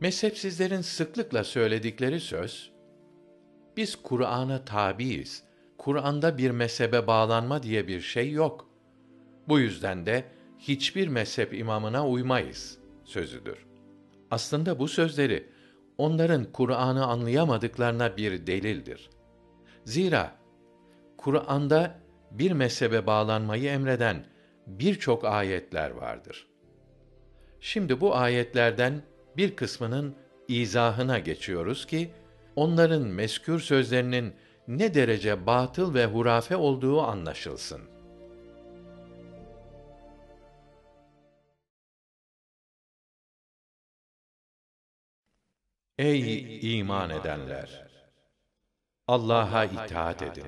Mezhepsizlerin sıklıkla söyledikleri söz, biz Kur'an'a tabiiz. Kur'an'da bir mezhebe bağlanma diye bir şey yok. Bu yüzden de hiçbir mezhep imamına uymayız sözüdür. Aslında bu sözleri onların Kur'an'ı anlayamadıklarına bir delildir. Zira Kur'an'da bir mezhebe bağlanmayı emreden birçok ayetler vardır. Şimdi bu ayetlerden bir kısmının izahına geçiyoruz ki onların meskür sözlerinin ne derece batıl ve hurafe olduğu anlaşılsın. Ey iman edenler! Allah'a itaat edin.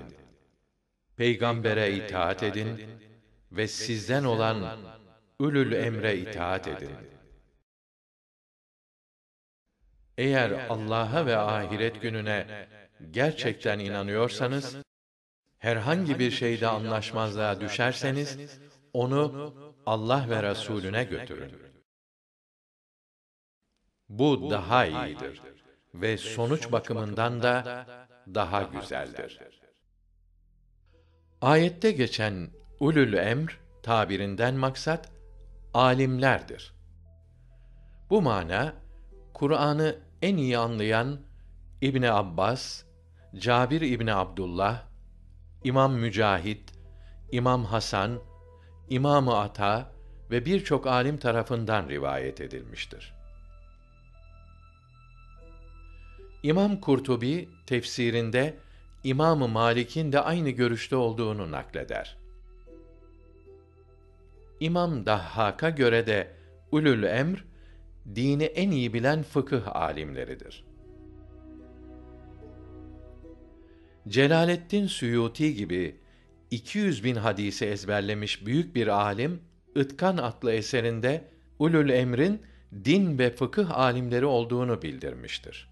Peygambere itaat edin ve sizden olan ülül emre itaat edin. Eğer Allah'a ve ahiret gününe gerçekten inanıyorsanız, herhangi bir şeyde anlaşmazlığa düşerseniz, onu Allah ve Resulüne götürün. Bu daha iyidir ve sonuç bakımından da daha güzeldir. Ayette geçen ulul emr tabirinden maksat alimlerdir. Bu mana Kur'an'ı en iyi anlayan İbn Abbas, Cabir İbni Abdullah, İmam Mücahit, İmam Hasan, İmam Ata ve birçok alim tarafından rivayet edilmiştir. İmam Kurtubi tefsirinde İmam Malik'in de aynı görüşte olduğunu nakleder. İmam Dahhak'a göre de ulul emr dini en iyi bilen fıkıh alimleridir. Celaleddin Suyuti gibi 200 bin hadisi ezberlemiş büyük bir alim, Itkan adlı eserinde ulul emrin din ve fıkıh alimleri olduğunu bildirmiştir.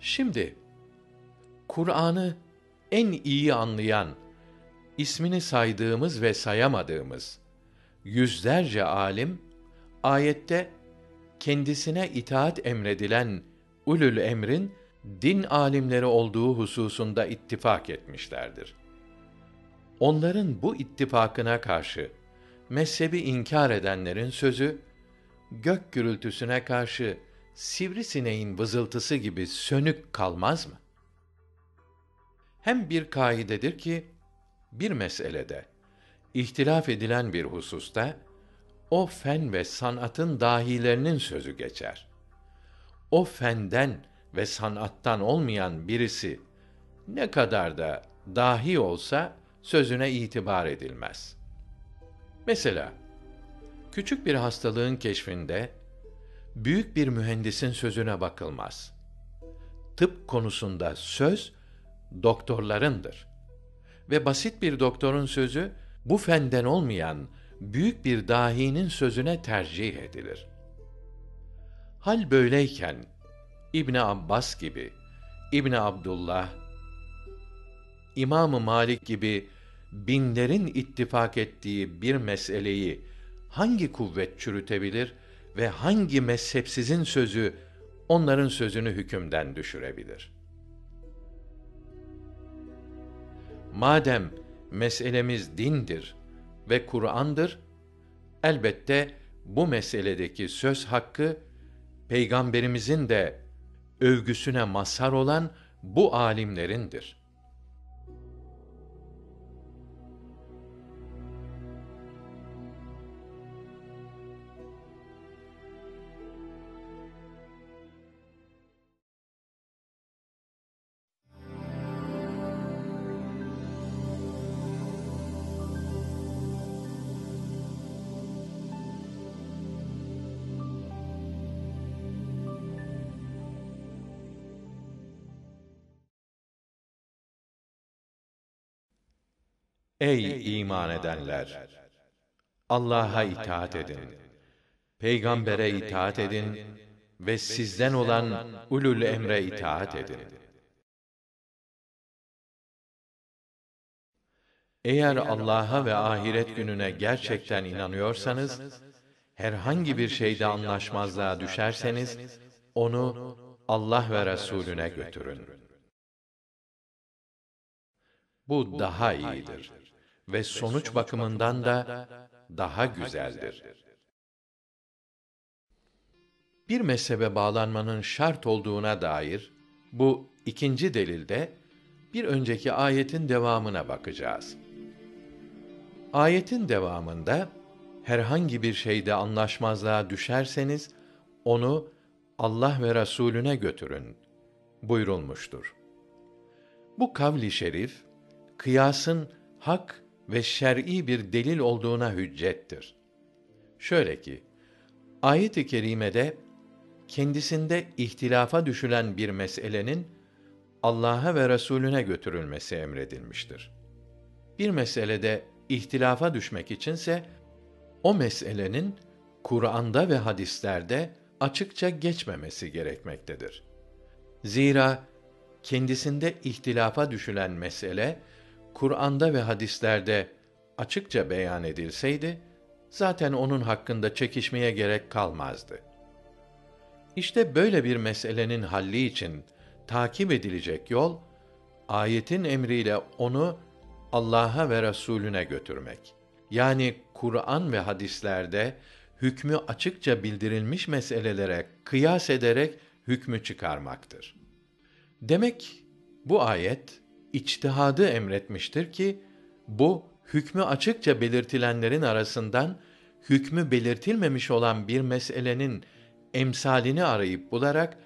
Şimdi Kur'an'ı en iyi anlayan, ismini saydığımız ve sayamadığımız yüzlerce alim ayette kendisine itaat emredilen ulul emrin din alimleri olduğu hususunda ittifak etmişlerdir. Onların bu ittifakına karşı mezhebi inkar edenlerin sözü gök gürültüsüne karşı sivrisineğin vızıltısı gibi sönük kalmaz mı? Hem bir kaidedir ki bir meselede ihtilaf edilen bir hususta o fen ve sanatın dahilerinin sözü geçer. O fenden ve sanattan olmayan birisi ne kadar da dahi olsa sözüne itibar edilmez. Mesela küçük bir hastalığın keşfinde büyük bir mühendisin sözüne bakılmaz. Tıp konusunda söz doktorlarındır. Ve basit bir doktorun sözü bu fenden olmayan büyük bir dahinin sözüne tercih edilir. Hal böyleyken İbn Abbas gibi, İbn Abdullah, İmam Malik gibi binlerin ittifak ettiği bir meseleyi hangi kuvvet çürütebilir ve hangi mezhepsizin sözü onların sözünü hükümden düşürebilir? Madem meselemiz dindir ve Kur'an'dır, elbette bu meseledeki söz hakkı peygamberimizin de övgüsüne mazhar olan bu alimlerindir. Ey iman edenler! Allah'a itaat edin. Peygambere itaat edin ve sizden olan ulul emre itaat edin. Eğer Allah'a ve ahiret gününe gerçekten inanıyorsanız, herhangi bir şeyde anlaşmazlığa düşerseniz, onu Allah ve Resulüne götürün. Bu daha iyidir ve sonuç bakımından da daha güzeldir. Bir mezhebe bağlanmanın şart olduğuna dair bu ikinci delilde bir önceki ayetin devamına bakacağız. Ayetin devamında herhangi bir şeyde anlaşmazlığa düşerseniz onu Allah ve Resulüne götürün buyurulmuştur. Bu kavli şerif kıyasın hak ve şer'i bir delil olduğuna hüccettir. Şöyle ki ayet-i kerimede kendisinde ihtilafa düşülen bir meselenin Allah'a ve Resulüne götürülmesi emredilmiştir. Bir meselede ihtilafa düşmek içinse o meselenin Kur'an'da ve hadislerde açıkça geçmemesi gerekmektedir. Zira kendisinde ihtilafa düşülen mesele Kur'an'da ve hadislerde açıkça beyan edilseydi zaten onun hakkında çekişmeye gerek kalmazdı. İşte böyle bir meselenin halli için takip edilecek yol ayetin emriyle onu Allah'a ve Resulüne götürmek. Yani Kur'an ve hadislerde hükmü açıkça bildirilmiş meselelere kıyas ederek hükmü çıkarmaktır. Demek bu ayet içtihadı emretmiştir ki bu hükmü açıkça belirtilenlerin arasından hükmü belirtilmemiş olan bir meselenin emsalini arayıp bularak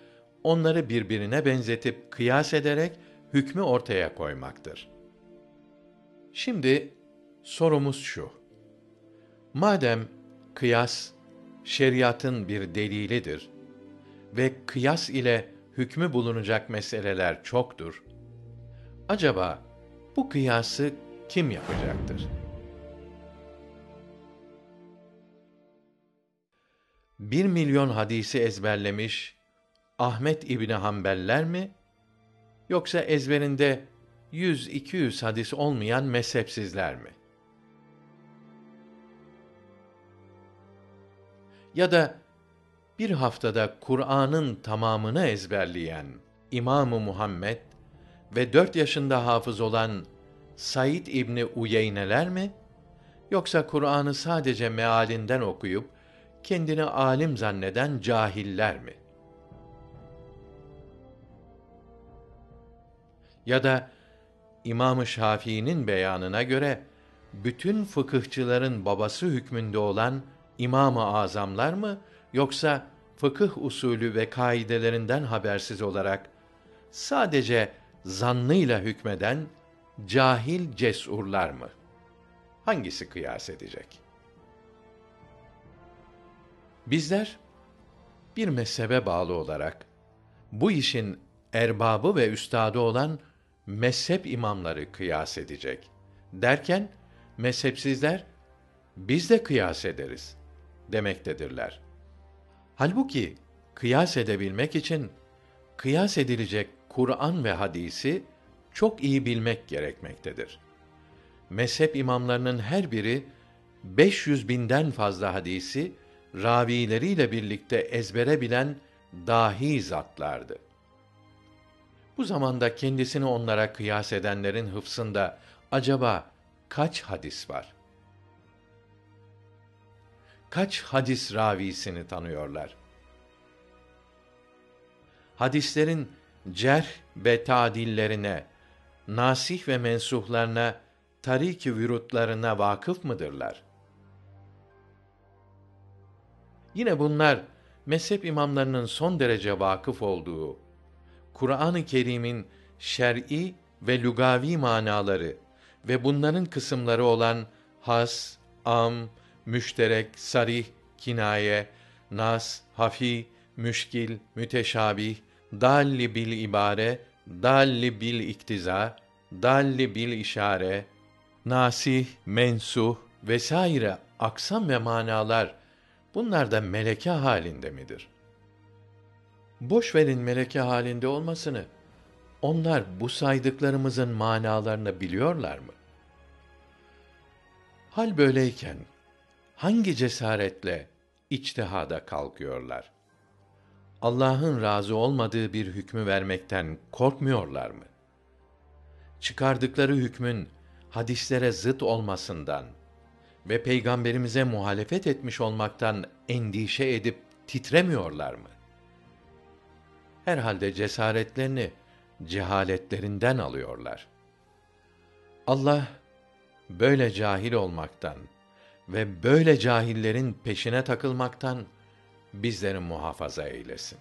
onları birbirine benzetip kıyas ederek hükmü ortaya koymaktır. Şimdi sorumuz şu. Madem kıyas şeriatın bir delilidir ve kıyas ile hükmü bulunacak meseleler çoktur. Acaba bu kıyası kim yapacaktır? Bir milyon hadisi ezberlemiş Ahmet İbni Hanbeller mi? Yoksa ezberinde yüz iki yüz hadis olmayan mezhepsizler mi? Ya da bir haftada Kur'an'ın tamamını ezberleyen İmamı Muhammed ve dört yaşında hafız olan Said İbni Uyeyneler mi? Yoksa Kur'an'ı sadece mealinden okuyup kendini alim zanneden cahiller mi? Ya da İmam-ı Şafii'nin beyanına göre bütün fıkıhçıların babası hükmünde olan İmam-ı Azamlar mı yoksa fıkıh usulü ve kaidelerinden habersiz olarak sadece zannıyla hükmeden cahil cesurlar mı? Hangisi kıyas edecek? Bizler bir mezhebe bağlı olarak bu işin erbabı ve üstadı olan mezhep imamları kıyas edecek. Derken mezhepsizler biz de kıyas ederiz demektedirler. Halbuki kıyas edebilmek için kıyas edilecek Kur'an ve hadisi çok iyi bilmek gerekmektedir. Mezhep imamlarının her biri 500 binden fazla hadisi ravileriyle birlikte ezbere bilen dahi zatlardı. Bu zamanda kendisini onlara kıyas edenlerin hıfsında acaba kaç hadis var? Kaç hadis ravisini tanıyorlar? Hadislerin cerh ve tadillerine, nasih ve mensuhlarına, tarik-i vürutlarına vakıf mıdırlar? Yine bunlar mezhep imamlarının son derece vakıf olduğu Kur'an-ı Kerim'in şer'i ve lugavi manaları ve bunların kısımları olan has, am, müşterek, sarih, kinaye, nas, hafi, müşkil, müteşabih, dalli bil ibare, dalli bil iktiza, dalli bil işare, nasih, mensuh vesaire aksam ve manalar bunlar da meleke halinde midir? Boş verin meleke halinde olmasını. Onlar bu saydıklarımızın manalarını biliyorlar mı? Hal böyleyken hangi cesaretle içtihada kalkıyorlar? Allah'ın razı olmadığı bir hükmü vermekten korkmuyorlar mı? Çıkardıkları hükmün hadislere zıt olmasından ve peygamberimize muhalefet etmiş olmaktan endişe edip titremiyorlar mı? Herhalde cesaretlerini cehaletlerinden alıyorlar. Allah böyle cahil olmaktan ve böyle cahillerin peşine takılmaktan bizleri muhafaza eylesin.